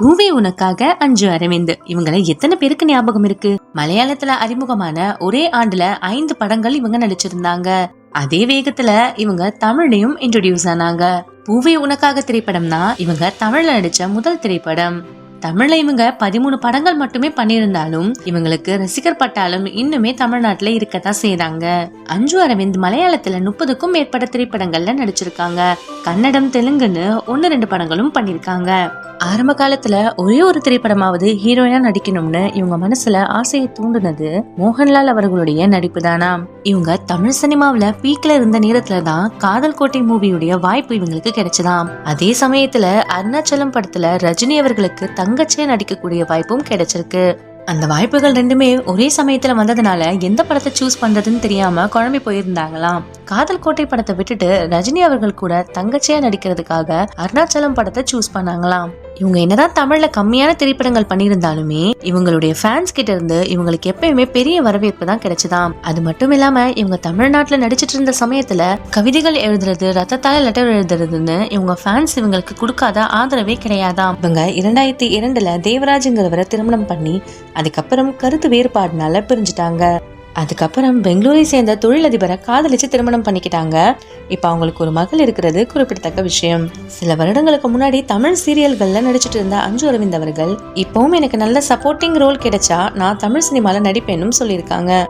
பூவே உனக்காக அஞ்சு அரவிந்த். இவங்கள எத்தனை பேருக்கு ஞாபகம் இருக்கு? மலையாளத்துல அறிமுகமான ஒரே ஆண்டுல ஐந்து படங்கள் இவங்க நடிச்சிருந்தாங்க. அதே வேகத்துல இவங்க தமிழ்லயும் இன்ட்ரோடியூஸ் ஆனாங்க. பூவே உனக்காக திரைப்படம் தான் இவங்க தமிழ்ல நடிச்ச முதல் திரைப்படம். தமிழ்ல இவங்க பதிமூணு படங்கள் மட்டுமே பண்ணியிருந்தாலும் இவங்களுக்கு ரசிகர் பட்டாலும் இன்னுமே தமிழ்நாட்டுல இருக்கத்தான் செய்றாங்க. அஞ்சு அரவிந்த் மலையாளத்துல முப்பதுக்கும் மேற்பட்ட திரைப்படங்கள்ல நடிச்சிருக்காங்க. கன்னடம் தெலுங்குன்னு ஒன்னு ரெண்டு படங்களும் பண்ணிருக்காங்க ஆரம்ப காலத்துல ஒரே ஒரு திரைப்படமாவது ஹீரோயினா நடிக்கணும்னு இவங்க மனசுல ஆசையை தூண்டுனது மோகன்லால் அவர்களுடைய நடிப்பு தானா இவங்க தமிழ் சினிமாவில பீக்ல இருந்த நேரத்துல தான் காதல் கோட்டை மூவியுடைய வாய்ப்பு இவங்களுக்கு கிடைச்சதாம். அதே சமயத்துல அருணாச்சலம் படத்துல ரஜினி அவர்களுக்கு தங்கச்சியா நடிக்கக்கூடிய வாய்ப்பும் கிடைச்சிருக்கு. அந்த வாய்ப்புகள் ரெண்டுமே ஒரே சமயத்துல வந்ததுனால எந்த படத்தை சூஸ் பண்றதுன்னு தெரியாம குழம்பி போயிருந்தாங்களாம். காதல் கோட்டை படத்தை விட்டுட்டு ரஜினி அவர்கள் கூட தங்கச்சியா நடிக்கிறதுக்காக அருணாச்சலம் படத்தை சூஸ் பண்ணாங்களாம். இவங்க என்னதான் தமிழ்ல கம்மியான திரைப்படங்கள் பண்ணியிருந்தாலுமே இவங்களுடைய ஃபேன்ஸ் கிட்ட இருந்து இவங்களுக்கு எப்பயுமே பெரிய வரவேற்பு தான் கிடைச்சதாம். அது மட்டும் இல்லாம இவங்க தமிழ்நாட்டுல நடிச்சிட்டு இருந்த சமயத்துல கவிதைகள் எழுதுறது ரத்தத்தால லெட்டர் எழுதுறதுன்னு இவங்க ஃபேன்ஸ் இவங்களுக்கு கொடுக்காத ஆதரவே கிடையாதாம். இவங்க இரண்டாயிரத்தி இரண்டுல தேவராஜுங்கிறவரை திருமணம் பண்ணி அதுக்கப்புறம் கருத்து வேறுபாடுனால பிரிஞ்சுட்டாங்க. அதுக்கப்புறம் பெங்களூரை சேர்ந்த தொழிலதிபரை காதலிச்சு திருமணம் பண்ணிக்கிட்டாங்க. இப்போ அவங்களுக்கு ஒரு மகள் இருக்கிறது குறிப்பிடத்தக்க விஷயம். சில வருடங்களுக்கு முன்னாடி தமிழ் சீரியல்கள்ல நடிச்சிட்டு இருந்த அஞ்சு அரவிந்த் அவர்கள் இப்பவும் எனக்கு நல்ல சப்போர்ட்டிங் ரோல் கிடைச்சா நான் தமிழ் சினிமால நடிப்பேன்னு சொல்லியிருக்காங்க.